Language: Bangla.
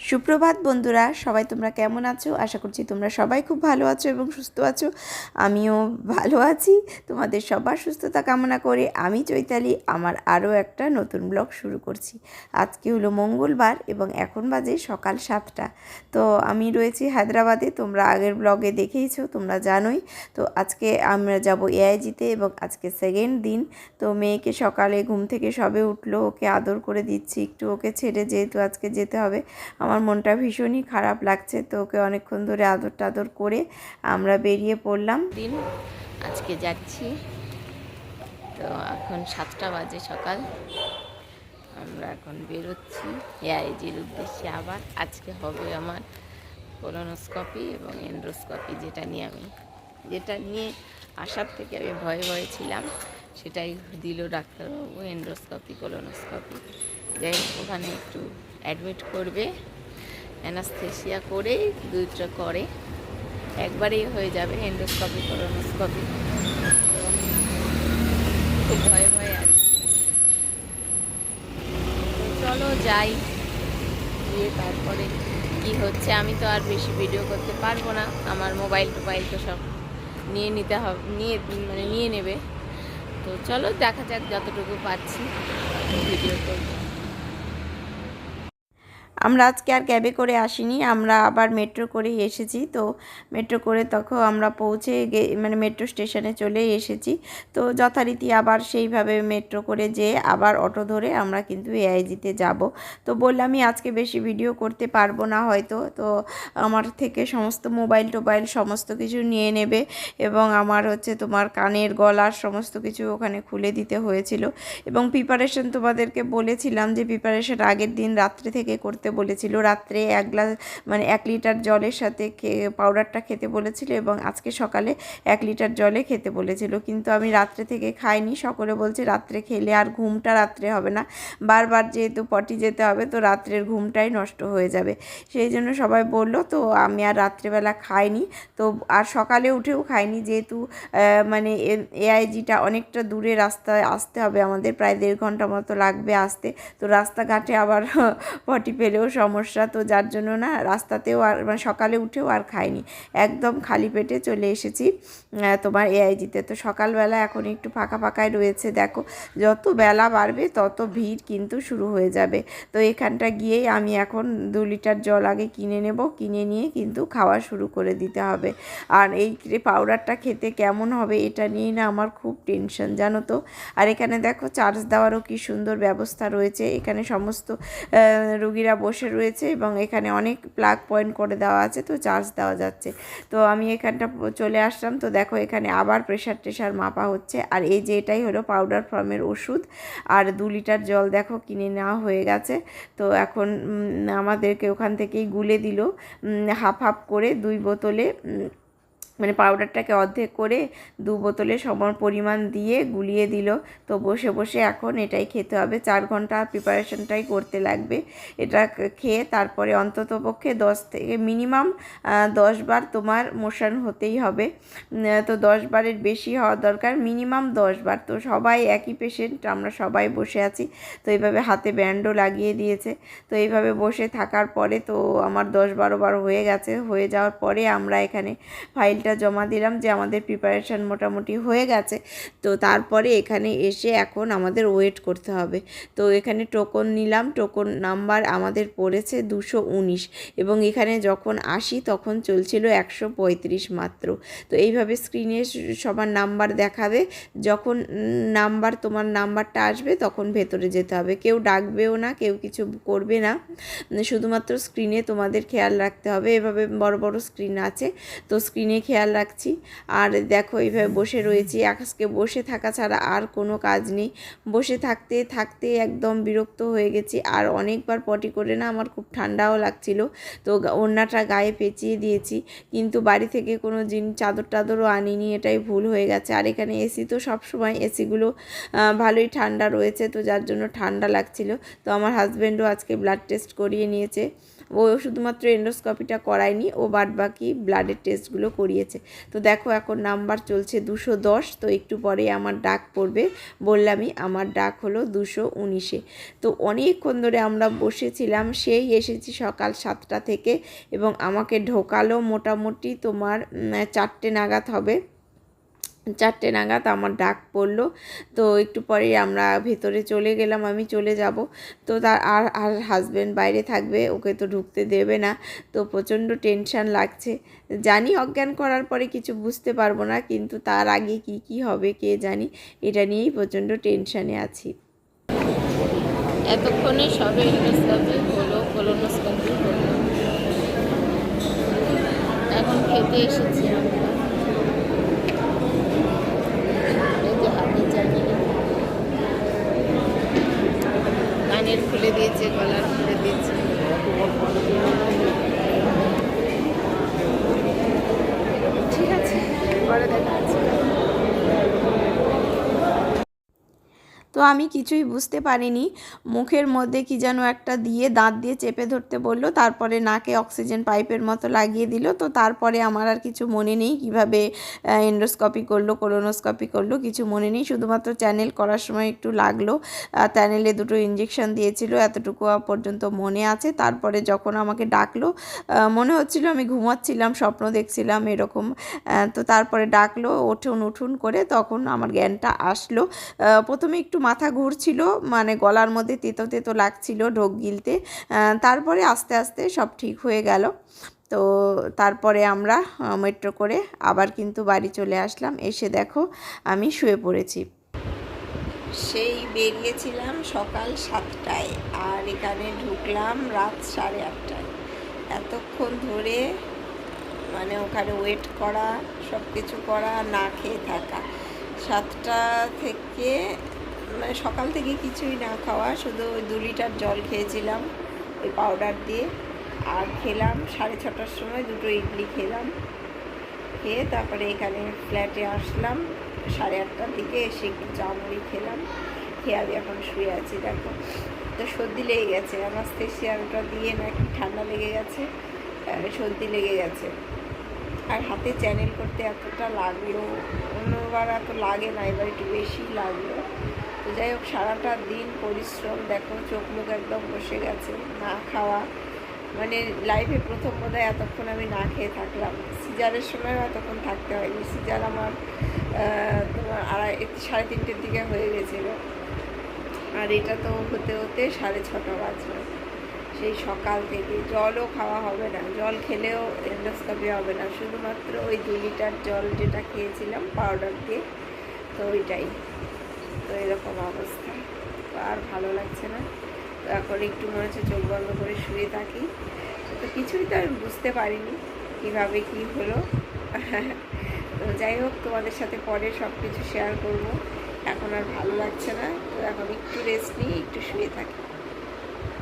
সুপ্রভাত বন্ধুরা, সবাই তোমরা কেমন আছো? আশা করছি তোমরা সবাই খুব ভালো আছো এবং সুস্থ আছো। আমিও ভালো আছি। তোমাদের সবার সুস্থতা কামনা করে আমি চৈতালি, আমার আরও একটা নতুন ব্লগ শুরু করছি। আজকে হলো মঙ্গলবার এবং এখন বাজে সকাল সাতটা। তো আমি রয়েছি হায়দ্রাবাদে, তোমরা আগের ব্লগে দেখেইছো, তোমরা জানোই। তো আজকে আমরা যাব এআইজিতে এবং আজকে সেকেন্ড দিন। তো মেয়েকে সকালে ঘুম থেকে সবে উঠল, ওকে আদর করে দিচ্ছি, একটু ওকে ছেড়ে যেহেতু আজকে যেতে হবে আমার মনটা ভীষণই খারাপ লাগছে। তো ওকে অনেকক্ষণ ধরে আদর টাদর করে আমরা বেরিয়ে পড়লাম। দিন, আজকে যাচ্ছি। তো এখন সাতটা বাজে সকাল। আমরা এখন বেরোচ্ছি এআইজির উদ্দেশ্যে আবার। আজকে হবে আমার কোলোনোস্কপি এবং এন্ড্রোস্কপি যেটা নিয়ে আমি, যেটা নিয়ে আসার থেকে আমি ভয়ে ভয়ে ছিলাম। সেটাই দিল ডাক্তারবাবু এন্ড্রোস্কপি কোলোনোস্কপি যাই ওখানে একটু অ্যাডমিট করবে। অ্যানাস্থেসিয়া করে, দুইটা করে। একবারেই হয়ে যাবে এন্ডোস্কপি কোলোনোস্কপি খুব ভয়ে ভয়ে তো চলো যাই, গিয়ে তারপরে কি হচ্ছে আমি তো আর বেশি ভিডিও করতে পারব না। আমার মোবাইল টোবাইল তো সব নিয়ে নিতে হবে, নিয়ে মানে নিয়ে নেবে। তো চলো দেখা যাক যতটুকু পাচ্ছি ভিডিও করব। আমরা আজকে আর ক্যাবে করে আসিনি, আমরা আবার মেট্রো করেই এসেছি। তো মেট্রো করে তখন আমরা পৌঁছে মানে মেট্রো স্টেশনে চলে এসেছি। তো যথারীতি আবার সেইভাবে মেট্রো করে যেয়ে আবার অটো ধরে আমরা কিন্তু এআইজিতে যাব। তো বললামই আজকে বেশি ভিডিও করতে পারব না হয়তো, তো আমার থেকে সমস্ত মোবাইল টোবাইল সমস্ত কিছু নিয়ে নেবে এবং আমার হচ্ছে তোমার কানের গলার সমস্ত কিছু ওখানে খুলে দিতে হয়েছিল। এবং প্রিপারেশন তোমাদেরকে বলেছিলাম যে প্রিপারেশন আগের দিন রাত্রে থেকে করতে বলেছিল। রাত্রে এক গ্লাস মানে এক লিটার জলের সাথে পাউডারটা খেতে বলেছিল এবং আজকে সকালে এক লিটার জলে খেতে বলেছিল। কিন্তু আমি রাত্রে থেকে খাইনি। সকলে বলছে রাত্রে খেলে আর ঘুমটা রাত্রে হবে না। বারবার যেহেতু পটি যেতে হবে, তো রাত্রের ঘুমটাই নষ্ট হয়ে যাবে। সেই জন্য সবাই বলল, তো আমি আর রাত্রেবেলা খাইনি। তো আর সকালে উঠেও খাইনি যেহেতু মানে এআইজিটা অনেকটা দূরে রাস্তায় আসতে হবে আমাদের। প্রায় দেড় ঘণ্টা মতো লাগবে আসতে। তো রাস্তাঘাটে আবার পটি পেলেও সমস্যা, তো যার জন্য না রাস্তাতেও আর মানে সকালে উঠেও আর খাইনি। একদম খালি পেটে চলে এসেছি। তোমার এআইজিতে। তো সকালবেলা এখন একটু ফাঁকা ফাঁকাই রয়েছে, দেখো। যত বেলা বাড়বে, তত ভিড় কিন্তু শুরু হয়ে যাবে। তো এখানটা গিয়েই আমি এখন দু লিটার জল আগে কিনে নেব, কিনে নিয়ে কিন্তু খাওয়া শুরু করে দিতে হবে। আর এই পাউডারটা খেতে কেমন হবে, এটা নিয়েই না আমার খুব টেনশন জানো তো? আর এখানে দেখো চার্জ দেওয়ারও কি সুন্দর ব্যবস্থা রয়েছে। এখানে সমস্ত রুগীরা বসে রয়েছে এবং এখানে অনেক প্লাগ পয়েন্ট করে দেওয়া আছে, তো চার্জ দেওয়া যাচ্ছে। তো আমি এখানটা চলে আসলাম, তো দেখো এখানে আবার প্রেশার টেশার মাপা হচ্ছে। আর এই যে এটাই হলো পাউডার ফর্মের ওষুধ। আর দু লিটার জল দেখো কিনে নেওয়া হয়ে গেছে। তো এখন আমাদেরকে ওখান থেকেই গুলে দিল হাফ হাফ করে দুই বোতলে মানে পাউডারটাকে অর্ধেক করে দু বোতলে সমান পরিমাণ দিয়ে গুলিয়ে দিল। তো বসে বসে এখন এটাই খেতে হবে। চার ঘণ্টা প্রিপারেশনটাই করতে লাগবে। এটা খেয়ে তারপরে অন্তত পক্ষে দশ থেকে মিনিমাম দশ বার তোমার মোশন হতেই হবে। তো দশ বারের বেশি হওয়া দরকার। মিনিমাম দশ বার। তো সবাই একই পেশেন্ট আমরা সবাই বসে আছি। তো এইভাবে হাতে ব্যান্ডও লাগিয়ে দিয়েছে। তো এইভাবে বসে থাকার পরে তো আমার দশ বারো বার হয়ে গেছে। হয়ে যাওয়ার পরে আমরা এখানে ফাইল ফাইলটা জমা দিলাম যে আমাদের প্রিপারেশান মোটামুটি হয়ে গেছে। তো তারপরে এখানে এসে এখন আমাদের ওয়েট করতে হবে। তো এখানে টোকন নিলাম টোকন নাম্বার আমাদের পড়েছে দুশো উনিশ এবং এখানে যখন আসি তখন চলছিল একশো পঁয়ত্রিশ মাত্র। তো এইভাবে স্ক্রিনে সবার নাম্বার দেখাবে, যখন নাম্বার তোমার নাম্বারটা আসবে তখন ভেতরে যেতে হবে। কেউ ডাকবেও না, কেউ কিছু করবে না। শুধুমাত্র স্ক্রিনে তোমাদের খেয়াল রাখতে হবে। এভাবে বড় বড় স্ক্রিন আছে। তো স্ক্রিনে খেয়াল খেয়াল রাখছি। আর দেখো, এইভাবে বসে রয়েছি। আকাশকে বসে থাকা ছাড়া আর কোনো কাজ নেই। বসে থাকতে থাকতে একদম বিরক্ত হয়ে গেছি। আর অনেকবার পটি করে না আমার খুব ঠান্ডাও লাগছিল। তো ওড়নাটা গায়ে পেঁচিয়ে দিয়েছি। কিন্তু বাড়ি থেকে কোনো জিন, চাদর টাদরও আনিনি। এটাই ভুল হয়ে গেছে। আর এখানে এসি তো সবসময় এসিগুলো ভালোই ঠান্ডা রয়েছে। তো যার জন্য ঠান্ডা লাগছিল। তো আমার হাজব্যান্ডও আজকে ব্লাড টেস্ট করিয়ে নিয়েছে। ও শুধুমাত্র এন্ডোস্কপিটা করায়নি, ও বাদ বাকি ব্লাডের টেস্টগুলো করিয়েছে। তো দেখো এখন নাম্বার চলছে দুশো দশ, তো একটু পরে আমার ডাক পড়বে। বললামই আমার ডাক হলো দুশো উনিশে। তো অনেকক্ষণ ধরে আমরা বসেছিলাম, সেই এসেছি সকাল সাতটা থেকে এবং আমাকে ঢোকালো মোটামুটি তোমার চারটে নাগাদ হবে। চারটে নাগাদ আমার ডাক পড়ল। তো একটু পরেই আমরা ভেতরে চলে গেলাম, আমি চলে যাব। তো তার আর আর হাজব্যান্ড বাইরে থাকবে, ওকে তো ঢুকতে দেবে না। তো প্রচণ্ড টেনশান লাগছে। জানি অজ্ঞান করার পরে কিছু বুঝতে পারব না, কিন্তু তার আগে কি কি হবে কে জানি, এটা নিয়েই প্রচণ্ড টেনশানে আছি। এতক্ষণে সবে হলো হলো এখন খেতে এসেছি আমরা এই যে হাতে জানি কানের খুলে দিয়েছে গলার খুলে দিয়েছে ঠিক আছে পরে দেখা আছে তো আমি কিছুই বুঝতে পারিনি। মুখের মধ্যে কি যেন একটা দিয়ে দাঁত দিয়ে চেপে ধরতে বলল, তারপরে নাকে অক্সিজেন পাইপের মতো লাগিয়ে দিল। তো তারপরে আমার আর কিছু মনে নেই কীভাবে এন্ডোস্কপি করল কোলোনোস্কপি করল, কিছু মনে নেই। শুধুমাত্র চ্যানেল করার সময় একটু লাগল। চ্যানেলে দুটো ইঞ্জেকশন দিয়েছিল, এতটুকু পর্যন্ত মনে আছে। তারপরে যখন আমাকে ডাকলো মনে হচ্ছিল আমি ঘুমাচ্ছিলাম, স্বপ্ন দেখছিলাম এরকম। তো তারপরে ডাকলো উঠুন উঠুন করে তখন আমার জ্ঞানটা আসলো। প্রথমে একটু মাথা ঘুরছিল মানে গলার মধ্যে তেতো তেতো লাগছিল ঢোক গিলতে। তারপরে আস্তে আস্তে সব ঠিক হয়ে গেল। তো তারপরে আমরা মেট্রো করে আবার কিন্তু বাড়ি চলে আসলাম। এসে দেখো আমি শুয়ে পড়েছি। সেই বেরিয়েছিলাম সকাল সাতটায় আর এখানে ঢুকলাম রাত সাড়ে আটটায়। এতক্ষণ ধরে মানে ওখানে ওয়েট করা সব কিছু করা, না খেয়ে থাকা। সাতটা থেকে মানে সকাল থেকে কিছুই না খাওয়া, শুধু ওই দু লিটার জল খেয়েছিলাম, ওই পাউডার দিয়ে। আর খেলাম সাড়ে ছটার সময়, দুটো ইডলি খেলাম। খেয়ে তারপরে এখানে ফ্ল্যাটে আসলাম, সাড়ে আটটার দিকে এসে একটু চামড়ি খেলাম। খেয়ে আমি এখন শুয়ে আছি, দেখো। তো সর্দি লেগে গেছে আমার স্পেশিয়ালটা দিয়ে নাকি ঠান্ডা লেগে গেছে সর্দি লেগে গেছে। আর হাতে চ্যানেল করতে এতটা লাগল, অন্যবার এত লাগে না, এবার একটু বেশি লাগল। তো যাই হোক, সারাটা দিন পরিশ্রম, দেখো, চোখ মুখ একদম বসে গেছে, না খাওয়া। মানে লাইফে প্রথম বোধহয় এতক্ষণ আমি না খেয়ে থাকলাম। সিজারের সময়ও এতক্ষণ থাকতে হয়নি। সিজার আমার তোমার আড়াই সাড়ে তিনটের দিকে হয়ে গেছিল। আর এটা তো হতে হতে সাড়ে ছটা বাজবে সেই সকাল থেকে জলও খাওয়া হবে না। জল খেলেও এন্ডোস্কোপি হবে না। শুধুমাত্র ওই দু লিটার জল যেটা খেয়েছিলাম পাউডার দিয়ে, তো ওইটাই। তো এরকম অবস্থা। আর ভালো লাগছে না। তো এখন একটু মনে হচ্ছে চোখ বন্ধ করে শুয়ে থাকি। তো কিছুই তো আমি বুঝতে পারিনি কীভাবে কি হলো। তো যাই হোক, তোমাদের সাথে পরে সব কিছু শেয়ার করব। এখন আর ভালো লাগছে না। তো এখন একটু রেস্ট নিই, একটু শুয়ে থাকি।